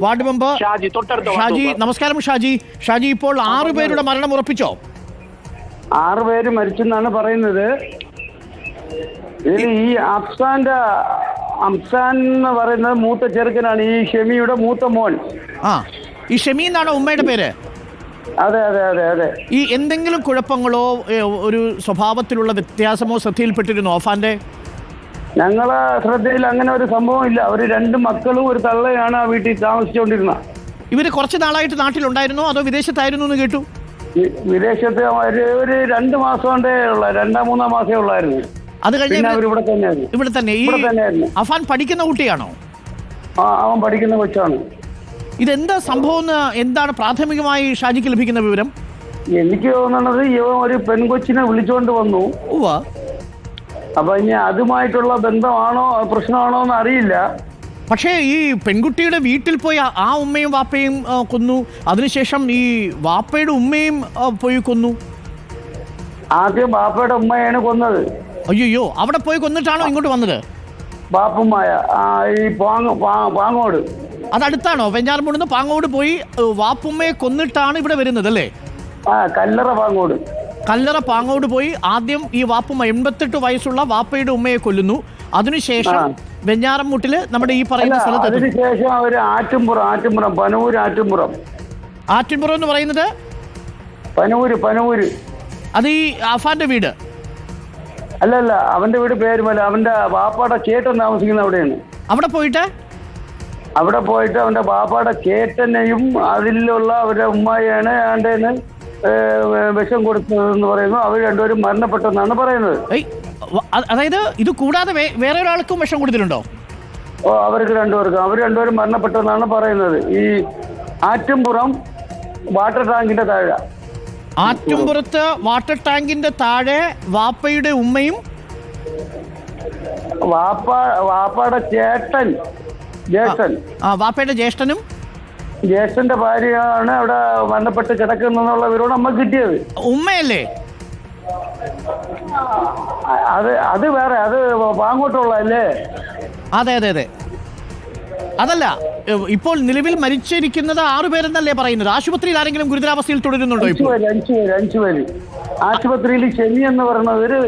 Ward member Shaji നമസ്കാരം ഷാജി. ഷാജി ഇപ്പോൾ ആറു പേരുടെ മരണം ഉറപ്പിച്ചോ? ആറ് പേര് മരിച്ചെന്നാണ് പറയുന്നത്. ഈ അഫ്സാന്റെ അഫ്സാൻ എന്ന് പറയുന്നത് മൂത്ത ചെറുക്കനാണ്. ഈ ഷെമിയുടെ മൂത്ത മോൻ. ആ ഈ ഷെമി എന്നാണോ ഉമ്മയുടെ പേര്? അതെ അതെ അതെ അതെ. ഈ എന്തെങ്കിലും കുഴപ്പങ്ങളോ ഒരു സ്വഭാവത്തിലുള്ള വ്യത്യാസമോ ശ്രദ്ധയിൽപ്പെട്ടിരുന്നു അഫാന്റെ ഞങ്ങളെ ശ്രദ്ധയിൽ അങ്ങനെ ഒരു സംഭവം ഇല്ല. അവർ രണ്ട് മക്കളും ഒരു തള്ളയാണ് ആ വീട്ടിൽ താമസിച്ചുകൊണ്ടിരുന്നത്. ഇവർ കുറച്ച് നാളായിട്ട് നാട്ടിലുണ്ടായിരുന്നു? അതോ വിദേശത്തായിരുന്നു എന്ന് കേട്ടു? വിദേശത്ത് ഒരു ഒരു രണ്ട് മാസം കൊണ്ടേ ഉള്ള. രണ്ടാം മൂന്നാം മാസേ ഉള്ളായിരുന്നു. അത് കഴിഞ്ഞ് അവരിവിടെ തന്നെയായിരുന്നു ഇവിടെ തന്നെ ഈ ഇവിടെ അഫാൻ പഠിക്കുന്ന കുട്ടിയാണോ? ആ അവൻ പഠിക്കുന്ന കൊച്ചാണ്. ഇതെന്താ സംഭവം എന്താണ് പ്രാഥമികമായി ഷാജിക്ക് ലഭിക്കുന്ന വിവരം? എനിക്ക് തോന്നുന്നത് ഇവൻ ഒരു പെൺകൊച്ചിനെ വിളിച്ചുകൊണ്ട് വന്നു. അപ്പൊ ഇനി അതുമായിട്ടുള്ള ബന്ധമാണോ പ്രശ്നമാണോ എന്ന് അറിയില്ല. പക്ഷേ ഈ പെൺകുട്ടിയുടെ വീട്ടിൽ പോയി ആ- ഉമ്മയും വാപ്പയും കൊന്നു. അതിനുശേഷം ഈ വാപ്പയുടെ ഉമ്മയും പോയി കൊന്നു. ആദ്യം ബാപ്പയുടെ ഉമ്മയാണ് കൊന്നത്. അയ്യോ അവിടെ പോയി കൊന്നിട്ടാണോ ഇങ്ങോട്ട് വന്നത്? ബാപ്പുമായ ഈ പാങ്ങോട് അത് പാങ്ങോട്. അതടുത്താണോ? വെഞ്ഞാറമൂടുന്ന് പാങ്ങോട് പോയി വാപ്പുമ്മയെ കൊന്നിട്ടാണ് ഇവിടെ വരുന്നത് അല്ലേ? ആ കല്ലറ പാങ്ങോട്. കല്ലറ പാങ്ങോട് പോയി ആദ്യം ഈ വാപ്പുമ്മ എൺപത്തെട്ട് വയസ്സുള്ള വാപ്പയുടെ ഉമ്മയെ കൊല്ലുന്നു. അതിനുശേഷം വെഞ്ഞാറമ്മൂട്ടിൽ നമ്മുടെ ഈ പറയുന്ന സ്ഥലത്ത് അതിനുശേഷം അവർ ആറ്റുംപുറം ആറ്റുംപുറം പനൂര് ആറ്റുംപുറം ആറ്റുംപുറം എന്ന് പറയുന്നത്? പനൂര് പനൂര്. അത് ഈ അഫാന്റെ വീട്. അല്ല അല്ല അവന്റെ വീട് പേരുമല്ല അവന്റെ വാപ്പാടെ ചേട്ടൻ താമസിക്കുന്ന അവിടെയാണ്. അവിടെ പോയിട്ട്? അവിടെ പോയിട്ട് അവന്റെ വാപ്പാടെ ചേട്ടനെയും അതിലുള്ള അവരുടെ ഉമ്മയാണ് ആണ്ടേന്ന് വിഷം കൊടുത്തതെന്ന് പറയുന്നു. അവർ രണ്ടുപേരും മരണപ്പെട്ടെന്നാണ് പറയുന്നത്. അതായത് ഇത് കൂടാതെ വേറെ ഒരാൾക്കും വിഷം കൊടുത്തിട്ടുണ്ടോ? ഓ അവർക്ക് രണ്ടുപേർക്കും. അവർ രണ്ടുപേരും മരണപ്പെട്ടെന്നാണ് പറയുന്നത്. ഈ ആറ്റുംപുറം വാട്ടർ ടാങ്കിന്റെ താഴെ. ആറ്റുംപുറത്ത് വാട്ടർ ടാങ്കിന്റെ താഴെ വാപ്പയുടെ ഉമ്മയും വാപ്പ വാപ്പയുടെ ചേട്ടൻ ജ്യേഷ്ഠൻ ആ, വാപ്പയുടെ ജ്യേഷ്ഠനും ജ്യേഷ്ഠന്റെ ഭാര്യയാണ് അവിടെ മരണപ്പെട്ട് കിടക്കുന്നുള്ള വിവരമാണ് അമ്മ കിട്ടിയത്. ഉമ്മയല്ലേ? അത് അത് വേറെ അത് പാങ്ങോട്ടുള്ളതല്ലേ അതെ അതെ അതെ. അതല്ല ഇപ്പോൾ നിലവിൽ മരിച്ചിരിക്കുന്നത് ആറുപേരെന്നല്ലേ പറയുന്നത്? ആശുപത്രിയിൽ ആരെങ്കിലും ഗുരുതരാവസ്ഥയിൽ തുടരുന്നുണ്ടോ ഇപ്പോൾ? ആശുപത്രിയിൽ ശനി എന്ന് പറയുന്നത് ഒരു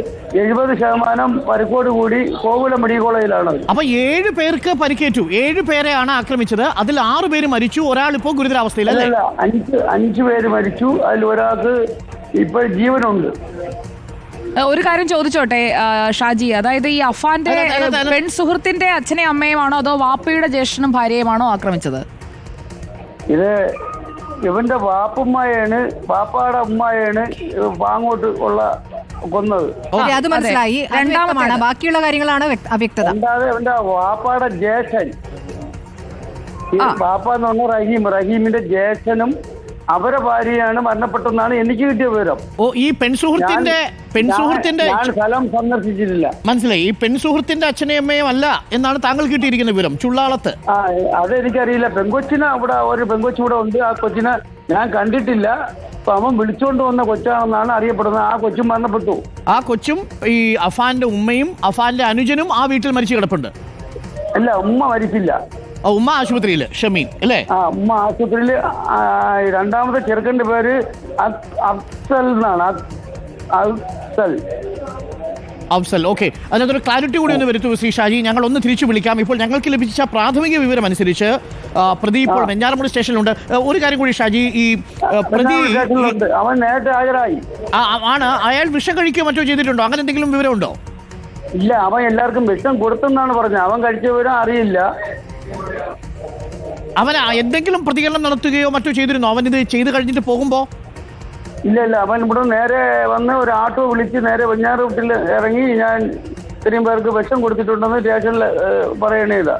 എഴുപത് ശതമാനം പരിക്കോട് കൂടി കോവിലം മെഡിക്കൽ കോളേജിലാണ്. അപ്പൊ ഏഴ് പേർക്ക് പരിക്കേറ്റു. ഏഴ് പേരെയാണ് ആക്രമിച്ചത്. അതിൽ ആറു പേര് മരിച്ചു. ഒരാൾ ഇപ്പോൾ ഗുരുതരാവസ്ഥയിൽ അല്ലേ? അഞ്ച് അഞ്ചു പേര് മരിച്ചു. അതിൽ ഒരാൾക്ക് ഇപ്പോൾ ജീവനുണ്ട്. ഒരു കാര്യം ചോദിച്ചോട്ടെ ഷാജി അതായത് ഈ അഫാന്റെ. പെൺ സുഹൃത്തിന്റെ അച്ഛനെയും അമ്മയുമാണോ അതോ വാപ്പയുടെ ജ്യേഷ്ഠനും ഭാര്യയുമാണോ ആക്രമിച്ചത്? ഇത് ഇവന്റെ വാപ്പുമ്മയാണ് വാപ്പാടെ ഉമ്മയാണ് വാങ്ങോട്ട് ഉള്ള കൊന്നത്. ഓക്കേ, അത് മനസ്സിലായി. രണ്ടാമതാണ് ബാക്കിയുള്ള കാര്യങ്ങളാണ് വ്യക്ത- അവ്യക്തത. രണ്ടാമത് ഇവന്റെ വാപ്പാടെ ജ്യേഷ്ഠൻ. വാപ്പ എന്ന് പറഞ്ഞ റഹീം. റഹീമിന്റെ ജ്യേഷ്ഠനും അവരെ ഭാര്യയാണ് മരണപ്പെട്ടെന്നാണ് എനിക്ക് കിട്ടിയ വിവരം. ഓ ഈ പെൺസുഹൃത്തിന്റെ പെൺസുഹൃത്തിന്റെ ഞാൻ സ്ഥലം സന്ദർശിച്ചിട്ടില്ല. മനസ്സിലായി. ഈ പെൺസുഹൃത്തിന്റെ അച്ഛനെയും അമ്മയും അല്ല എന്നാണ് താങ്കൾ കിട്ടിയിരിക്കുന്ന വിവരം. ചുള്ളാളത്ത്. ആ അതെനിക്കറിയില്ല പെൺകൊച്ചിന് അവിടെ ഒരു പെങ്കൊച്ചു ഇവിടെ ഉണ്ട്. ആ കൊച്ചിനെ ഞാൻ കണ്ടിട്ടില്ല. അപ്പൊ അവൻ വിളിച്ചുകൊണ്ട് വന്ന കൊച്ചാണെന്നാണ് അറിയപ്പെടുന്നത്. ആ കൊച്ചും മരണപ്പെട്ടു. ആ കൊച്ചും ഈ അഫാന്റെ ഉമ്മയും അഫാന്റെ അനുജനും ആ വീട്ടിൽ മരിച്ചു കിടപ്പുണ്ട്. അല്ല ഉമ്മ മരിച്ചില്ല. ഉമ്മ ആശുപത്രിയിൽ ഷമീൻ അല്ലേ? ആ ഉമ്മ ആശുപത്രിയിൽ രണ്ടാമത്തെ ചെറുക്കന്റെ പേര് അഫ്സൽ എന്നാണ്. അഫ്സൽ. അഫ്സൽ ഓക്കെ. അതിനകത്തൊരു ക്ലാരിറ്റി കൂടി ഒന്ന് വരുത്തു ശ്രീ ഷാജി. ഞങ്ങൾ ഒന്ന് തിരിച്ചു വിളിക്കാം. ഇപ്പോൾ ഞങ്ങൾക്ക് ലഭിച്ച പ്രാഥമിക വിവരം അനുസരിച്ച് പ്രതി ഇപ്പോൾ വെഞ്ഞാറമൂട് സ്റ്റേഷനിലുണ്ട്. ഒരു കാര്യം കൂടി ഷാജി ഈ പ്രതി അവൻ നേരത്തെ ഹാജരായി. ആണ്. അയാൾ വിഷം കഴിക്കുകയോ മറ്റോ ചെയ്തിട്ടുണ്ടോ? അങ്ങനെ എന്തെങ്കിലും വിവരമുണ്ടോ? ഇല്ല അവൻ എല്ലാവർക്കും വിഷം കൊടുത്തെന്നാണ് പറഞ്ഞത്. അവൻ കഴിച്ച വിവരം അറിയില്ല. അവൻ എന്തെങ്കിലും പ്രതികരണം നടത്തുകയോ മറ്റോ ചെയ്തിരുന്നോ? അവൻ ഇത് ചെയ്ത് കഴിഞ്ഞിട്ട് പോകുമ്പോ? ഇല്ല ഇല്ല. അവൻ ഇവിടെ നേരെ വന്ന് ഒരു ആട്ടോ വിളിച്ച് നേരെ വെഞ്ഞാറ് ഇറങ്ങി ഞാൻ ഇത്രയും പേർക്ക് വിഷം കൊടുത്തിട്ടുണ്ടെന്ന് സ്റ്റേഷനിൽ പറയണേ ഇതാ